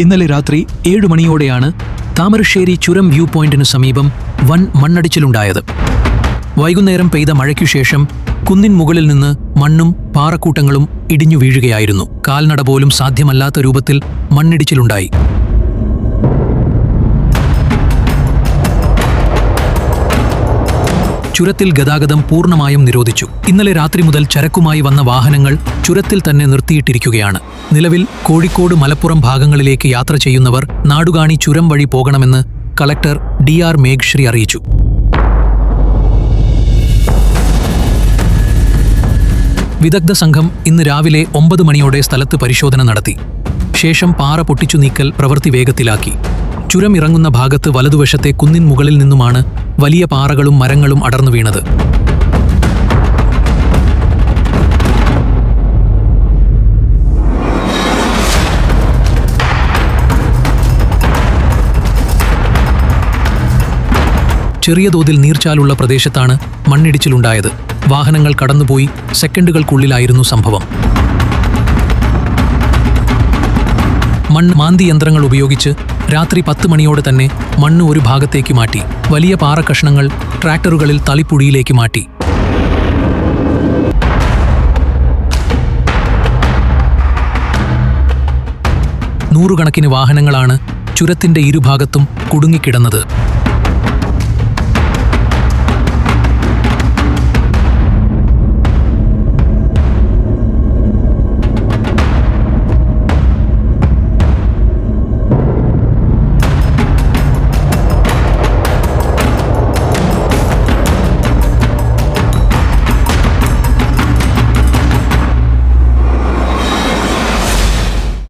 ഇന്നലെ രാത്രി ഏഴു മണിയോടെയാണ് താമരശ്ശേരി ചുരം വ്യൂ പോയിന്റിനു സമീപം വൻ മണ്ണടിച്ചിലുണ്ടായത്. വൈകുന്നേരം പെയ്ത മഴയ്ക്കു ശേഷം കുന്നിൻ മുകളിൽ നിന്ന് മണ്ണും പാറക്കൂട്ടങ്ങളും ഇടിഞ്ഞു വീഴുകയായിരുന്നു. കാൽനട പോലും സാധ്യമല്ലാത്ത രൂപത്തിൽ മണ്ണിടിച്ചിലുണ്ടായി. ചുരത്തിൽ ഗതാഗതം പൂർണമായും നിരോധിച്ചു. ഇന്നലെ രാത്രി മുതൽ ചരക്കുമായി വന്ന വാഹനങ്ങൾ ചുരത്തിൽ തന്നെ നിർത്തിയിട്ടിരിക്കുകയാണ്. നിലവിൽ കോഴിക്കോട് മലപ്പുറം ഭാഗങ്ങളിലേക്ക് യാത്ര ചെയ്യുന്നവർ നാടുകാണി ചുരം വഴി പോകണമെന്ന് കളക്ടർ ഡി ആർ മേഘ്ശ്രീ അറിയിച്ചു. വിദഗ്ധ സംഘം ഇന്ന് രാവിലെ ഒമ്പത് മണിയോടെ സ്ഥലത്ത് പരിശോധന നടത്തി. ശേഷം പാറ പൊട്ടിച്ചു നീക്കൽ പ്രവൃത്തി വേഗത്തിലാക്കി. ചുരം ഇറങ്ങുന്ന ഭാഗത്ത് വലതുവശത്തെ കുന്നിൻ മുകളിൽ നിന്നുമാണ് വലിയ പാറകളും മരങ്ങളും അടർന്നു വീണത്. ചെറിയ തോതിൽ നീർച്ചാലുള്ള പ്രദേശത്താണ് മണ്ണിടിച്ചിലുണ്ടായത്. വാഹനങ്ങൾ കടന്നുപോയി സെക്കൻഡുകൾക്കുള്ളിലായിരുന്നു സംഭവം. മണ്ണ് മാന്തി യന്ത്രങ്ങൾ ഉപയോഗിച്ച് രാത്രി പത്ത് മണിയോടെ തന്നെ മണ്ണ് ഒരു ഭാഗത്തേക്ക് മാറ്റി വലിയ പാറ കഷ്ണങ്ങൾ ട്രാക്ടറുകളിൽ തളിപ്പുടിയിലേക്ക് മാറ്റി. നൂറുകണക്കിന് വാഹനങ്ങളാണ് ചുരത്തിന്റെ ഇരുഭാഗത്തും കുടുങ്ങിക്കിടന്നത്.